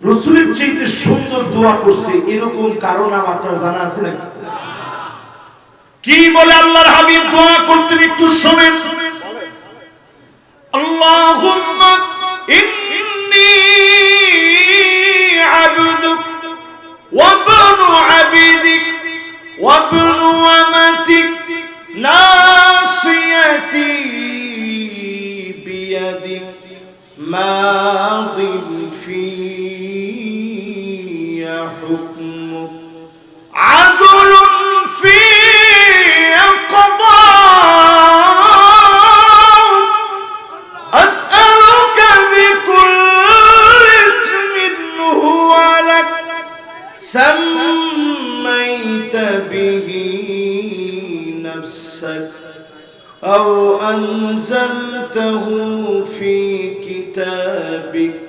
রসুলের চেয়ে সুন্দর দোয়া করছে, এরকম কারণ আপনার জানা আছে নাকি? কি বলে আল্লাহর হাবিব দোয়া করতেন একটু শোনেন। حكمك. عدل في قضاء أسألك بكل اسم هو لك. سميت به نفسك أو أنزلته في كتابك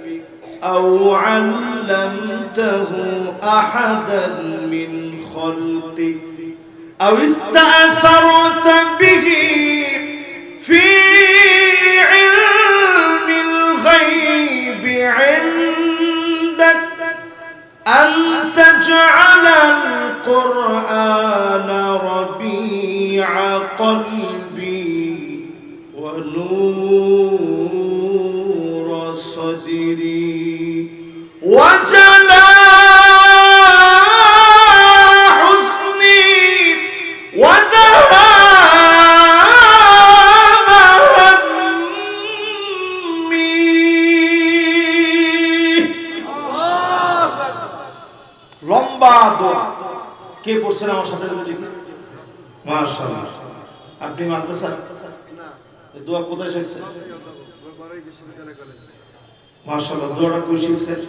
أو علمته أحدا من خلقك أو استأثرت به في علم الغيب عندك. أن تجعل القرآن ربيع قلبي ونور. কে পড়ছেন আমার সাথে আপনি মাদ্রাসা? এই দোয়া কোথায় শিখছেন? দোয়াটা কই শিখছেন?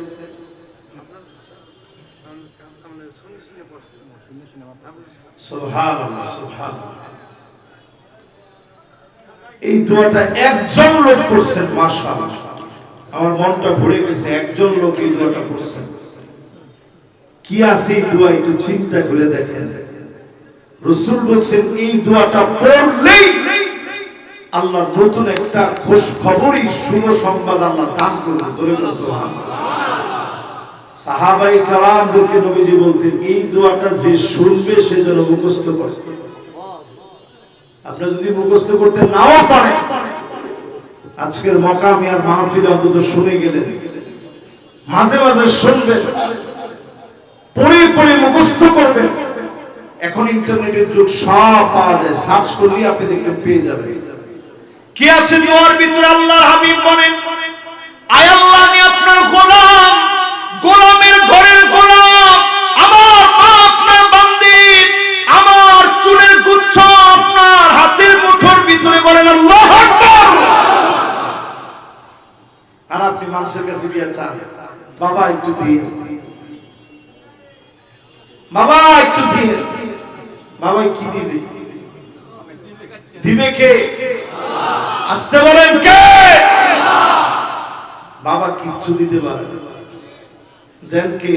এই দোয়াটা একজন লোক করছেন মাশাআল্লাহ। আমার মনটা ভরে গেছে একজন লোক এই দোয়াটা করছেন কি আছে দোয়া একটু চিন্তা করে দেখেন। রসুল বলছেন, এই দোয়াটা পড়লেই আল্লাহ নতুন একটা খোঁজ খবরই শুভ সংবাদ আল্লাহ দান করবে। সাহাবাই নবীজি বলতেন, এই দোয়াটা যে শুনবে সে যেন মুখস্থ করে। যদি মুখস্থ করতে নাও পারে, আজকের মকামি আর মাহফিল অন্তত শুনে গেলেন। মাঝে মাঝে শুনবেন। মুখস্থ করবেন। এখন ইন্টারনেটের যুগ সব পাওয়া যায়। সার্চ করলে আপনি দেখবেন পেয়ে যাবেন। কি আছে দোয়ার ভিতরে? আল্লাহর হাবিব বলেন আয় আল্লাহ আমি আপনার গোলাম। গোলামের ঘরের গোলাম। আমার মা আপনার বান্দি। আমার চুলের গুচ্ছ আপনার হাতের মুঠোর ভিতরে বলেন আল্লাহ আকবার। আর আপনি মানুষের কাছে গিয়ে চান বাবা একটু দিয়ে বাবা, একটু দিয়ে। বাবা, কি দিবে? দিবে কে? আসতে বলেন কে? বাবা, কিচ্ছু দিতে পারে দেন কে?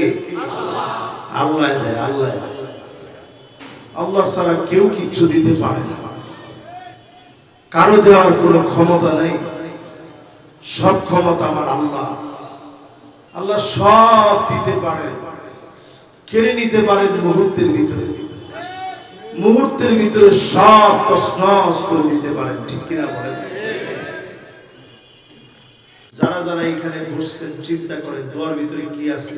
আল্লাহ দেয় আল্লাহ দেয়। আল্লাহ ছাড়া কেউ কিচ্ছু দিতে পারে না। কারও দেওয়ার কোনো ক্ষমতা নেই। সব ক্ষমতা আমার আল্লাহ। আল্লাহ সব দিতে পারেন। কেড়ে নিতে পারেন মুহূর্তের ভিতরে। মুহূর্তের ভিতরে সব তসনস করে দিতে পারেন, ঠিক কিনা বলেন? যারা যারা এখানে বসছেন, চিন্তা করেন, দোয়ার ভিতরে কি আছে?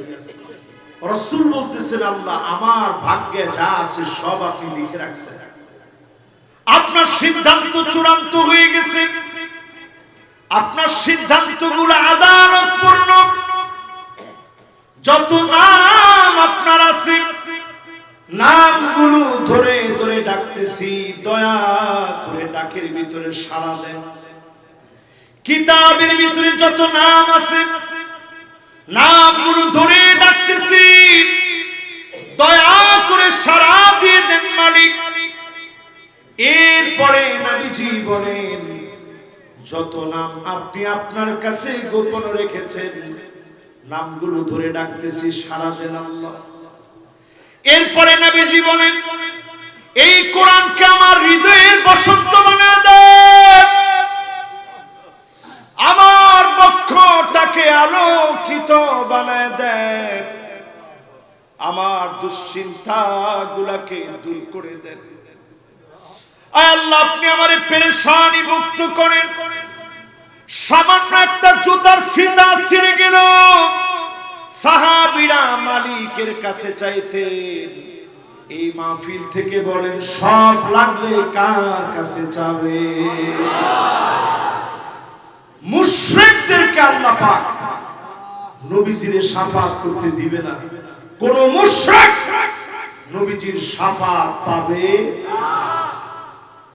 রসুল বলতেছেন, আল্লাহ, আমার ভাগ্যে যা আছে, সব আপনি লিখে রাখছেন। আপনার সিদ্ধান্ত চূড়ান্ত হয়ে গেছে। আপনার সিদ্ধান্তগুলো আদালতপূর্ণ ডাকতেছি দয়া করে ডাকের ভিতরে সাড়া দেন। কিতাবের ভিতরে যত নাম আছে ধরে ডাকতেছি। দয়া করে দিয়ে দেন মালিক। এরপরে নবীজি বলেন, যত নাম আপনি আপনার কাছে গোপন রেখেছেন, নামগুলো ধরে ডাকতেছি সারা দেন আল্লাহ। এরপরে নবীজি বলেন এই কোরআনকে আমার হৃদয়ের বসন্ত বানা দেন আমার বক্ষটাকে আলোকিত বানায় দেন আমার দুশ্চিন্তা গুলাকে দূর করে দেন আল্লাহ, আপনি আমার পেরেশানি মুক্ত করেন। সামান্য একটা জুতার ফিতা ছিঁড়ে গেল। সাহাবিরা মালিকের কাছে চাইতেন এই মাহফিল থেকে বলেন, সব লাগলে কার কাছে যাবে মুশরিকদেরকে আল্লাহ পাক নবীজির সাফাত করতে দিবে না কোন মুশরিক নবীজির সাফাত পাবে না।